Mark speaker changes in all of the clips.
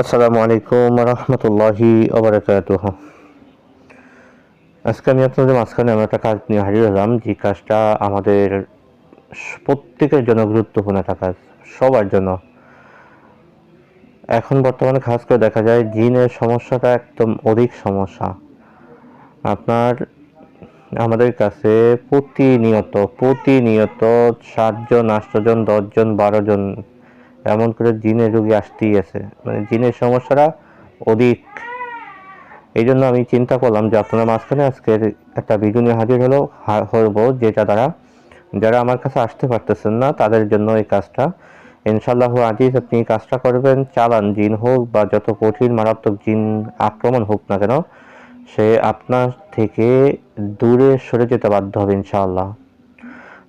Speaker 1: আসসালামু আলাইকুম রহমতুল্লাহি ওবরাকাতুহ আজকে আমি আপনাদের মাঝখানে আমরা একটা কাজ নিয়ে হাজির হলাম, যে কাজটা আমাদের প্রত্যেকের জন্য গুরুত্বপূর্ণ একটা কাজ, সবার জন্য। এখন বর্তমানে খাস করে দেখা যায় জিনের সমস্যাটা একদম অধিক সমস্যা। আপনার আমাদের কাছে প্রতিনিয়ত প্রতিনিয়ত সাতজন, আটজন, দশজন বারো জন এমন করে জিনের রোগী আসতেই আছে। মানে জিনের সমস্যাটা অধিক। এই জন্য আমি চিন্তা করলাম যে আপনার মাঝখানে আজকের একটা ভিডিও নিয়ে হাজির হলো, হা- হব যেটা দ্বারা যারা আমার কাছে আসতে পারতেছেন না, তাদের জন্য এই কাজটা। ইনশাল্লাহ আজিজ, আপনি কাজটা করবেন, চালান জিন হোক বা যত কঠিন মারাত্মক জিন আক্রমণ হোক না কেন, সে আপনার থেকে দূরে সরে যেতে বাধ্য হবে ইনশাআল্লাহ।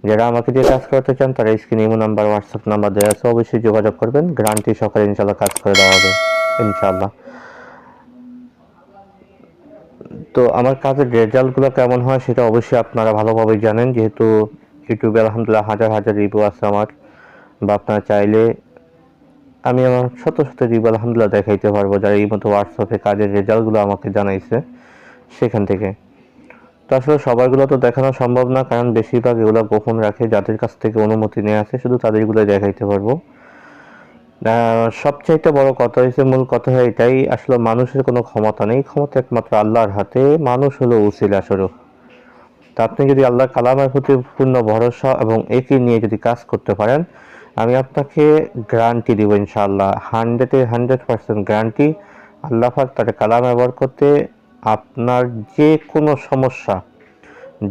Speaker 1: যারা আমাকে দিয়ে কাজ করতে চান, তারা স্ক্রিনে ইমো নাম্বার হোয়াটসঅ্যাপ নাম্বার দেওয়া আছে, অবশ্যই যোগাযোগ করবেন। গ্রান্টি সকালে ইনশাল্লাহ কাজ করে দেওয়া হবে ইনশাল্লাহ তো আমার কাজের রেজাল্টগুলো কেমন হয় সেটা অবশ্যই আপনারা ভালোভাবে জানেন। যেহেতু ইউটিউবে আলহামদুলিল্লাহ হাজার হাজার রিভিউ আছে আমার, বা আপনারা চাইলে আমি আমার শত শত রিভিউ আলহামদুলিল্লাহ দেখাইতে পারব। যারা এই মতো হোয়াটসঅ্যাপে কাজের রেজাল্টগুলো আমাকে জানাইছে, সেখান থেকে। তো আসলে সবাইগুলো তো দেখানো সম্ভব না, কারণ বেশিরভাগ এগুলো গোপন রাখে, যাদের কাছ থেকে অনুমতি নিয়ে আসে শুধু তাদেরগুলো দেখাইতে পারব। সবচাইতে বড় কথা হয়েছে মূল কথা হয় এটাই, আসলে মানুষের কোনো ক্ষমতা নেই, ক্ষমতা একমাত্র আল্লাহর হাতে, মানুষ হলো উসিলা স্বরূপ। তা আপনি যদি আল্লাহ কালামের প্রতি পূর্ণ ভরসা এবং একই নিয়ে যদি কাজ করতে পারেন, আমি আপনাকে গ্যারান্টি দিব ইনশাআল্লাহ, হান্ড্রেডে হান্ড্রেড পার্সেন্ট গ্যারান্টি। আল্লাহ পাক তার কালাম ব্যবহার করতে আপনার যে কোনো সমস্যা,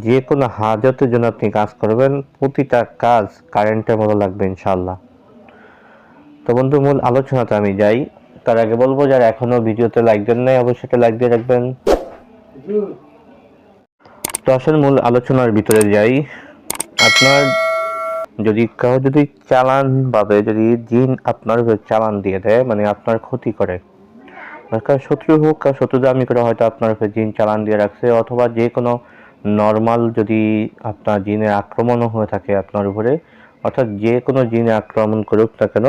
Speaker 1: যে কোনো হাজতের জন্য আপনি কাজ করবেন, প্রতিটা কাজ কারেন্টের মতো লাগবে ইনশাআল্লাহ। তো বন্ধু, মূল আলোচনাতে আমি যাই। তার আগে বলব, যারা এখনও ভিডিওতে লাইক দেন নাই, অবশ্যই একটা লাইক দিয়ে রাখবেন। তো আসলে মূল আলোচনার ভিতরে যাই। আপনার যদি কাউ যদি চালান ভাবে যদি জিন আপনার চালান দিয়ে দেয় মানে আপনার ক্ষতি করে কার শত্রু হোক, কার শত্রু দামি করে হয়তো আপনার উপরে জিন চালান দিয়ে রাখছে, অথবা যে কোনো নর্মাল যদি আপনার জিনের আক্রমণও হয়ে থাকে আপনার উপরে, অর্থাৎ যে কোনো জিনে আক্রমণ করুক না কেন,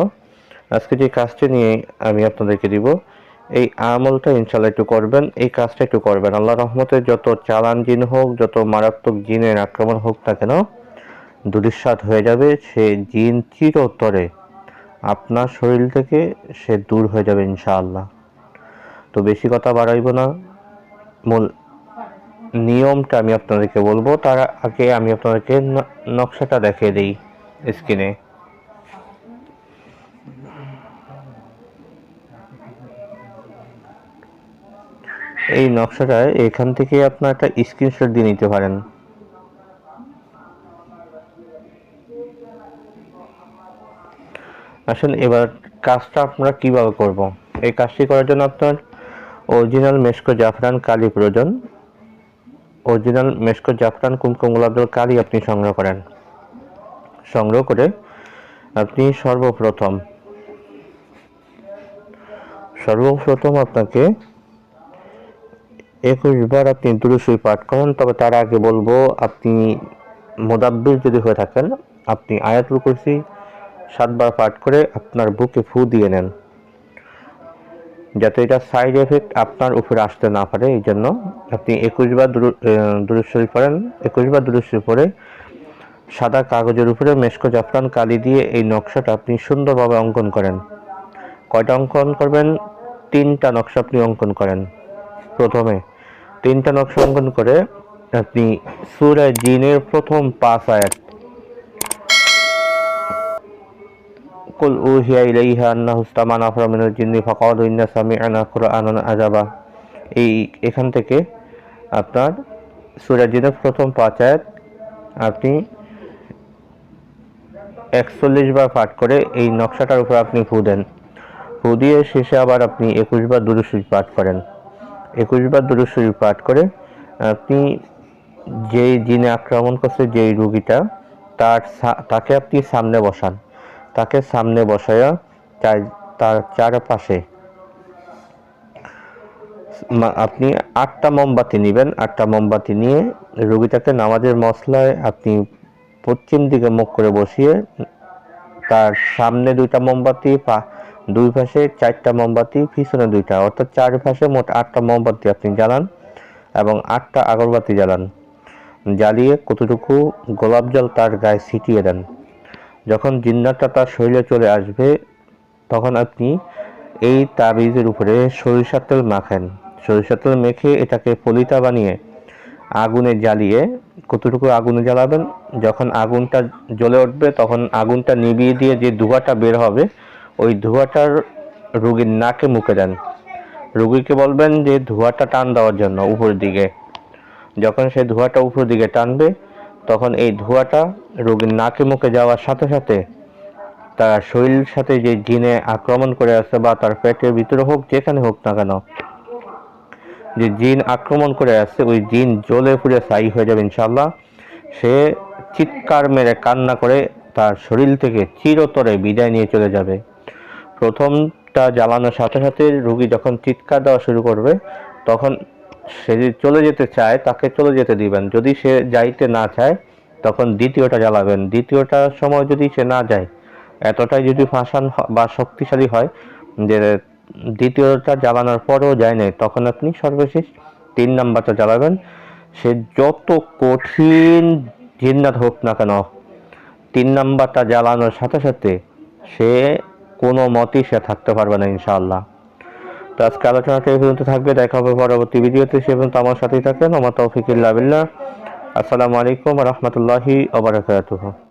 Speaker 1: আজকে যে কাজটি নিয়ে আমি আপনাদেরকে দিব, এই আমলটা ইনশাল্লাহ একটু করবেন, এই কাজটা একটু করবেন। আল্লাহ রহমতে যত চালান জিন হোক, যত মারাত্মক জিনের আক্রমণ হোক না কেন দুরিশ্বাত হয়ে যাবে, সে জিন চিরতরে আপনার শরীর থেকে সে দূর হয়ে যাবে ইনশাআল্লাহ। তো বেশি কথা বাড়াইব না। মূল নিয়মটা আমি আপনাদেরকে বলব, তার আগে আমি আপনাদেরকে নকশাটা দেখিয়ে দিই স্ক্রিনে। এই নকশাটা এখান থেকে আপনার একটা স্ক্রিনশট দিয়ে নিতে পারেন। আসলে এবার কাজটা আমরা কীভাবে করব? এই কাজটি করার জন্য আপনার অরিজিনাল মেশকো জাফরান কালি প্রয়োজন। অরিজিনাল মেশকো জাফরান কুমকুম গোলাপজল কালি আপনি সংগ্রহ করেন। সংগ্রহ করে আপনি সর্বপ্রথম সর্বপ্রথম আপনাকে একুশ বার আপনি দুরুসুই পাঠ করেন, তবে তার আগে বলব, আপনি মোদাব্বির যদি হয়ে থাকেন, আপনি আয়াতুল কুরসি সাতবার পাঠ করে আপনার বুকে ফু দিয়ে নেন। যাতে এটা সাইড এফেক্ট আপনার উপরে আসতে না পারে, এই জন্য আপনি একুশ বার দুরুশ্বরী পড়েন। একুশ বার দুরুশ্বরী পরে সাদা কাগজের উপরে মেশকো জাফরান কালি দিয়ে এই নকশাটা আপনি সুন্দরভাবে অঙ্কন করেন। কয়টা অঙ্কন করবেন? তিনটা নকশা আপনি অঙ্কন করেন। প্রথমে তিনটা নকশা অঙ্কন করে আপনি সুরায় জিনের প্রথম পাঁচ আয়াত কুল উহিয়া ইলাইহা আন্নাহু ইসতামা নাফরা মিনাল জিন্নি ফাকালু ইন্না সামি'না কুরআনান আজাবা এই এখান থেকে আপনার সূরা জিনের প্রথম পাঁচ আয়াত আপনি একচল্লিশ বার পাঠ করে এই নকশাটার উপর আপনি ফু দেন। ফু দিয়ে শেষে আবার আপনি একুশ বার দুরুশরীফ পাঠ করেন। একুশ বার দুরুশরীফ পাঠ করে আপনি যেই জিনে আক্রমণ করছে, যেই রুগীটা, তার তাকে আপনি সামনে বসান। তাকে সামনে বসায়া তার চারপাশে। আপনি আটটা মোমবাতি নেবেন, আটটা মোমবাতি নিয়ে রুগীটাকে নামাজের মশলায় আপনি পশ্চিম দিকে মুখ করে বসিয়ে তার সামনে দুইটা মোমবাতি, পা- দুই পাশে চারটা মোমবাতি, পিছনে দুইটা, অর্থাৎ চার পাশে মোট আটটা মোমবাতি আপনি জ্বালান এবং আটটা আগরবাতি জ্বালান। জ্বালিয়ে কতটুকু গোলাপ জল তার গায়ে ছিটিয়ে দেন। যখন জিন্নাতটা তার শরীরে চলে আসবে, তখন আপনি এই তাবিজের উপরে সরিষার তেল মাখেন। সরিষার তেল মেখে এটাকে পলিতা বানিয়ে আগুনে জ্বালিয়ে, কতটুকু আগুনে জ্বালাবেন? যখন আগুনটা জ্বলে উঠবে, তখন আগুনটা নিভিয়ে দিয়ে যে ধোঁয়াটা বের হবে, ওই ধোঁয়াটার রুগীর নাকে মুখে দেন। রুগীকে বলবেন যে ধোঁয়াটা টান দেওয়ার জন্য উপরের দিকে। যখন সে ধোঁয়াটা উপরের দিকে টানবে তখন এই ধোঁয়াটা রোগীর নাকে মুখে যাওয়ার সাথে সাথে তার শরীরের সাথে যে জিনে আক্রমণ করে আছে বা তার পেটের ভিতরে হোক, যেখানে হোক না কেন, যে জিন আক্রমণ করে আসছে, ওই জিন জ্বলে পুড়ে ছাই হয়ে যাবে ইনশাল্লাহ সে চিৎকার মেরে কান্না করে তার শরীর থেকে চিরতরে বিদায় নিয়ে চলে যাবে। প্রথমটা জ্বালানোর সাথে সাথে রুগী যখন চিৎকার দেওয়া শুরু করবে, তখন সে যদি চলে যেতে চায়, তাকে চলে যেতে দিবেন। যদি সে যাইতে না চায়, তখন দ্বিতীয়টা জ্বালাবেন। দ্বিতীয়টার সময় যদি সে না যায়, এতটাই যদি ফাঁসান বা শক্তিশালী হয় যে দ্বিতীয়টা জ্বালানোর পরেও যায় নাই, তখন আপনি সর্বশেষ তিন নাম্বারটা জ্বালাবেন। সে যত কঠিন জিন্নাত হোক না কেন, তিন নাম্বারটা জ্বালানোর সাথে সাথে সে কোনো মতেই সে থাকতে পারবে না ইনশাআল্লাহ। আজকে আলোচনাটা এই পর্যন্ত থাকবে। দেখা হবে পরবর্তী ভিডিওতে। সে পর্যন্ত আমার সাথেই থাকেন। আমার তৌফিকুল্লাহ আসসালামু আলাইকুম রহমতুল্লাহি